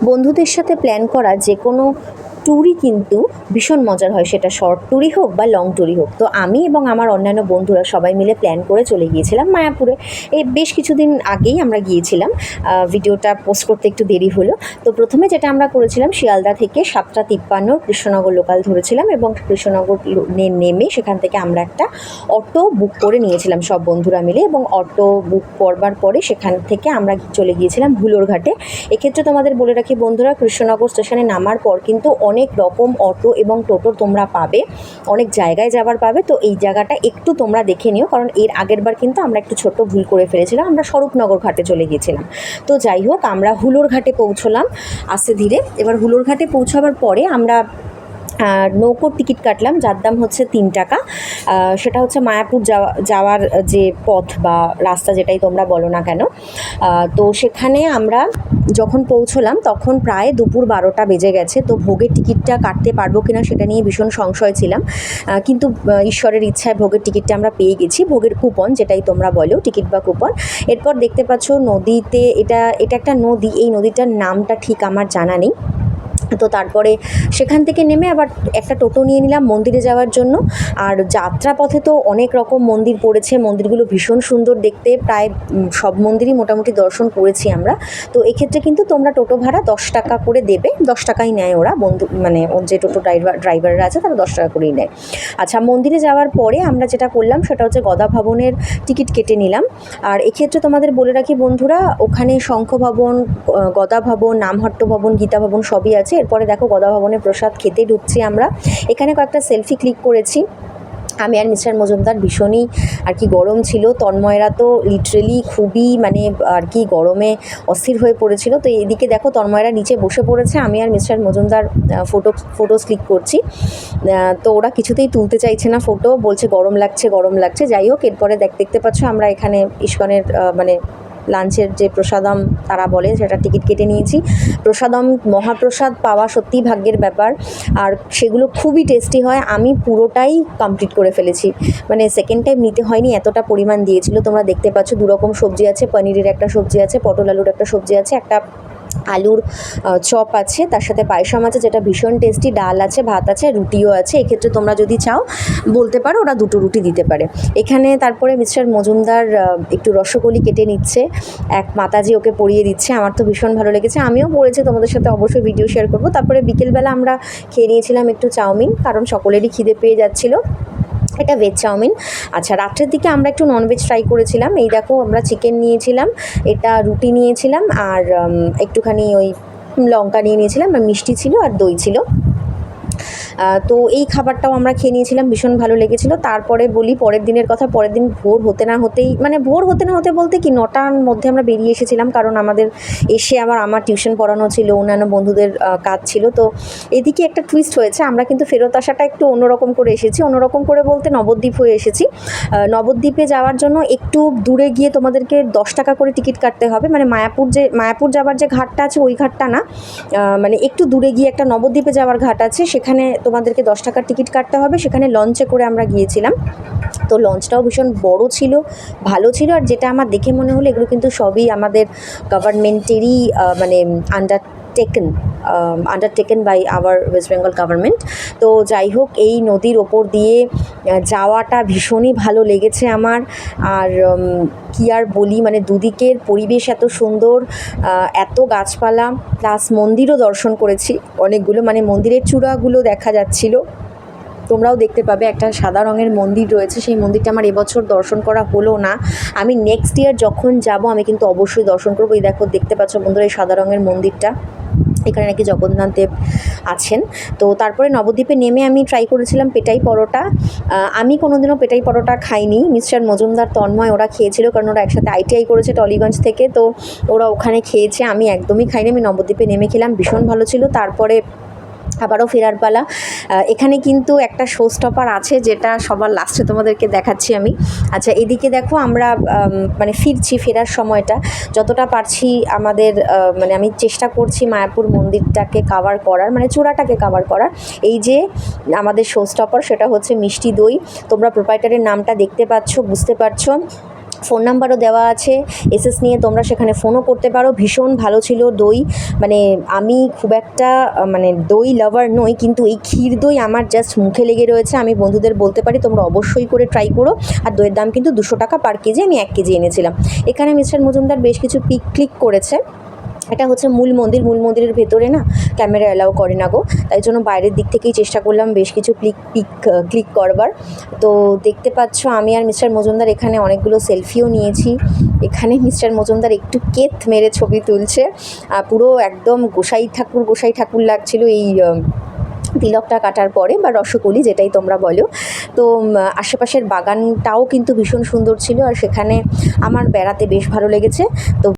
বন্ধুদের সাথে প্ল্যান করা যে কোনো ট্যুরই কিন্তু ভীষণ মজার হয়। সেটা শর্ট ট্যুরই হোক বা লং ট্যুরই হোক। তো আমি এবং আমার অন্যান্য বন্ধুরা সবাই মিলে প্ল্যান করে চলে গিয়েছিলাম মায়াপুরে। এই বেশ কিছুদিন আগেই আমরা গিয়েছিলাম। ভিডিওটা পোস্ট করতে একটু দেরি হলো। তো প্রথমে যেটা আমরা করেছিলাম, শিয়ালদা থেকে সাতটা তিপ্পান্ন কৃষ্ণনগর লোকাল ধরেছিলাম এবং কৃষ্ণনগর নেমে সেখান থেকে আমরা একটা অটো বুক করে নিয়েছিলাম সব বন্ধুরা মিলে এবং অটো বুক করবার পরে সেখান থেকে আমরা চলে গিয়েছিলাম হুলোর ঘাটে। এক্ষেত্রে তোমাদের বলে রাখি বন্ধুরা, কৃষ্ণনগর স্টেশনে নামার পর কিন্তু অনেক রকম অটো এবং টোটো তোমরা পাবে, অনেক জায়গায় যাবার পাবে। তো এই জায়গাটা একটু তোমরা দেখে নিও, কারণ এর আগের বার কিন্তু আমরা একটু ছোট্ট ভুল করে ফেলেছিলাম, আমরা স্বরূপনগর ঘাটে চলে গিয়েছিলাম। তো যাই হোক, আমরা হুলোর ঘাটে পৌঁছলাম আস্তে ধীরে। এবার হুলোর ঘাটে পৌঁছাবার পরে আমরা নৌকোর টিকিট কাটলাম, যার দাম হচ্ছে তিন টাকা। সেটা হচ্ছে মায়াপুর যাওয়া, যাওয়ার যে পথ বা রাস্তা যেটাই তোমরা বলো না কেন। তো সেখানে আমরা যখন পৌঁছলাম, তখন প্রায় দুপুর বারোটা বেজে গেছে। তো ভোগের টিকিটটা কাটতে পারব কিনা সেটা নিয়ে ভীষণ সংশয় ছিলাম। কিন্তু ঈশ্বরের ইচ্ছায় ভোগের টিকিটটা আমরা পেয়ে গেছি। ভোগের কুপন যেটাই তোমরা বলো, টিকিট বা কুপন। এরপর দেখতে পাচ্ছ নদীতে, এটা এটা একটা নদী। এই নদীটার নামটা ঠিক আমার জানা নেই। তো তারপরে সেখান থেকে নেমে আবার একটা টোটো নিয়ে নিলাম মন্দিরে যাওয়ার জন্য। আর যাত্রাপথে তো অনেক রকম মন্দির পড়েছে, মন্দিরগুলো ভীষণ সুন্দর দেখতে, প্রায় সব মন্দিরই মোটামুটি দর্শন করেছি আমরা। তো এক্ষেত্রে কিন্তু তোমরা টোটো ভাড়া দশ টাকা করে দেবে, দশ টাকাই নেয় ওরা, বন্ধু মানে ওর যে টোটো ড্রাইভার, ড্রাইভাররা আছে তারা দশ টাকা করেই নেয়। আচ্ছা মন্দিরে যাওয়ার পরে আমরা যেটা করলাম সেটা হচ্ছে গদা ভবনের টিকিট কেটে নিলাম। আর এক্ষেত্রে তোমাদের বলে রাখি বন্ধুরা, ওখানে শঙ্খ ভবন গদা ভবন, নামহট্ট ভবন, গীতা ভবন সবই আছে। এরপরে দেখো গদা ভবনের প্রসাদ খেতে ঢুকছি আমরা। এখানে কয়েকটা সেলফি ক্লিক করেছি। আমি আর মিস্টার মজুমদার ভীষণই আর কি গরম ছিল। তন্ময়রা তো লিটারেলি খুবই মানে আর কি গরমে অস্থির হয়ে পড়েছিল। তো এদিকে দেখো তন্ময়রা নিচে বসে পড়েছে। আমি আর mister Majumdar photo photos click করছি। তো ওরা কিছুতেই তুলতে চাইছে না ফটো বলছে গরম লাগছে গরম লাগছে। যাই হোক, এরপরে দেখ, দেখতে পাচ্ছ আমরা এখানে ইস্কনের মানে লাঞ্চের যে প্রসাদম তারা বলে, সেটা টিকিট কেটে নিয়েছি। প্রসাদম, মহাপ্রসাদ পাওয়া সত্যিই ভাগ্যের ব্যাপার। আর সেগুলো খুবই টেস্টি হয়, আমি পুরোটাই কমপ্লিট করে ফেলেছি। মানে সেকেন্ড টাইম নিতে হয়নি, এতটা পরিমাণ দিয়েছিল। তোমরা দেখতে পাচ্ছ, দুরকম সবজি আছে, পনিরের একটা সবজি আছে, পটল আলুর একটা সবজি আছে, একটা আলুর চপ আছে, তার সাথে পায়সাম আছে, যেটা ভীষণ টেস্টি ডাল আছে, ভাত আছে, রুটিও আছে। এক্ষেত্রে তোমরা যদি চাও, বলতে পারো ওরা দুটো রুটি দিতে পারে। এখানে তারপরে মিস্টার মজুমদার একটু রসগোলি কেটে নিচ্ছে। এক মাতাজি ওকে পরিয়ে দিচ্ছে। আমার তো ভীষণ ভালো লেগেছে। আমিও পড়েছি, তোমাদের সাথে অবশ্যই ভিডিও শেয়ার করব। তারপরে বিকেলবেলা আমরা খেয়ে নিয়েছিলাম একটু চাউমিন, কারণ সকলেরই খিদে পেয়ে যাচ্ছিল। এটা ভেজ চাউমিন। আচ্ছা রাত্রের দিকে আমরা একটু ননভেজ ট্রাই করেছিলাম। এই দেখো, আমরা চিকেন নিয়েছিলাম, এটা রুটি নিয়েছিলাম, আর একটুখানি ওই লঙ্কা নিয়ে নিয়েছিলাম, আর মিষ্টি ছিল আর দই ছিল। তো এই খাবারটাও আমরা খেয়ে নিয়েছিলাম, ভীষণ ভালো লেগেছিলো। তারপরে বলি, পরের দিনের কথা, পরের দিন ভোর হতে না হতেই মানে ভোর হতে না হতে বলতে কি, নটার মধ্যে আমরা বেরিয়ে এসেছিলাম, কারণ আমাদের এসে আবার আমার টিউশন পড়ানো ছিল, অন্যান্য বন্ধুদের কাজ ছিল। তো এদিকে একটা টুইস্ট হয়েছে, আমরা কিন্তু ফেরত আসাটা একটু অন্যরকম করে এসেছি। অন্যরকম করে বলতে নবদ্বীপ হয়ে এসেছি। নবদ্বীপে যাওয়ার জন্য একটু দূরে গিয়ে তোমাদেরকে দশ টাকা করে টিকিট কাটতে হবে। মানে মায়াপুর যে, মায়াপুর যাওয়ার যে ঘাটটা আছে, ওই ঘাটটা না। মানে একটু দূরে গিয়ে একটা নবদ্বীপে যাওয়ার ঘাট আছে, সেখানে তোমাদেরকে দশ টাকার টিকিট কাটতে হবে। সেখানে লঞ্চে করে আমরা গিয়েছিলাম। তো লঞ্চটাও ভীষণ বড় ছিল, ভালো ছিল। আর যেটা আমার দেখে মনে হলো, এগুলো কিন্তু সবই আমাদের গভর্নমেন্টেরই মানে undertaken undertaken by our West Bengal government তো যাই হোক, এই নদীর ওপর দিয়ে যাওয়াটা ভীষণই ভালো লেগেছে আমার। আর কি আর বলি মানে দুদিকের পরিবেশ এত সুন্দর এত গাছপালা প্লাস মন্দিরও দর্শন করেছি অনেকগুলো মানে মন্দিরের চূড়াগুলো দেখা যাচ্ছিল। তোমরাও দেখতে পাবে একটা সাদা রঙের মন্দির রয়েছে, সেই মন্দিরটা আমার এবছর দর্শন করা হলো না। আমি নেক্সট ইয়ার যখন যাব, আমি কিন্তু অবশ্যই দর্শন করব। এই দেখো, দেখতে পাচ্ছ বন্ধুরা, এই সাদা রঙের মন্দিরটা। এখানে নাকি জগন্নাথ দেব আছেন। তো তারপরে নবদ্বীপে নেমে আমি ট্রাই করেছিলাম পেটাই পরোটা। আমি কোনোদিনও পেটাই পরোটা খাইনি। মিস্টার মজুমদার তন্ময় ওরা খেয়েছিল কারণ ওরা একসাথে আইটিআই করেছে টলিগঞ্জ থেকে। তো ওরা ওখানে খেয়েছে, আমি একদমই খাইনি। আমি নবদ্বীপে নেমে খেলাম, ভীষণ ভালো ছিল। তারপরে আবারও ফেরার পালা। এখানে কিন্তু একটা শো স্টপার আছে যেটা সবার লাস্টে তোমাদেরকে দেখাচ্ছি আমি। আচ্ছা এদিকে দেখো আমরা মানে ফিরছি ফেরার সময়টা। যতটা পারছি আমাদের মানে আমি চেষ্টা করছি মায়াপুর মন্দিরটাকে কাভার করার মানে চূড়াটাকে কাভার করার। এই যে আমাদের শো স্টপার সেটা হচ্ছে মিষ্টি দই। তোমরা প্রোপাইটারের নামটা দেখতে পাচ্ছ, বুঝতে পারছ। ফোন নাম্বারও দেওয়া আছে, এসএস নিয়ে তোমরা সেখানে ফোনও করতে পারো। ভীষণ ভালো ছিল দই। মানে আমি খুব একটা মানে দই লাভার নই, কিন্তু এই ক্ষীর দই আমার জাস্ট মুখে লেগে রয়েছে। আমি বন্ধুদের বলতে পারি, তোমরা অবশ্যই করে ট্রাই করো। আর দইয়ের দাম কিন্তু দুশো টাকা পার কেজি আমি এক কেজি এনেছিলাম। এখানে মিস্টার মজুমদার বেশ কিছু পিক ক্লিক করেছে। এটা হচ্ছে মূল মন্দির, মূল মন্দিরের ভেতরে না ক্যামেরা অ্যালাউ করে না গো। তাই জন্য বাইরের দিক থেকেই চেষ্টা করলাম বেশ কিছু ক্লিক পিক ক্লিক করবার। তো দেখতে পাচ্ছ আমি আর মিস্টার মজুমদার এখানে অনেকগুলো সেলফিও নিয়েছি। এখানে মিস্টার মজুমদার একটু কেত মেরে ছবি তুলছে। পুরো একদম গোসাই ঠাকুর গোসাই ঠাকুর লাগছিল এই তিলকটা কাটার পরে বা রসকলি যেটাই তোমরা বলো। তো আশেপাশের বাগানটাও কিন্তু ভীষণ সুন্দর ছিল আর সেখানে আমার বেড়াতে বেশ ভালো লেগেছে। তো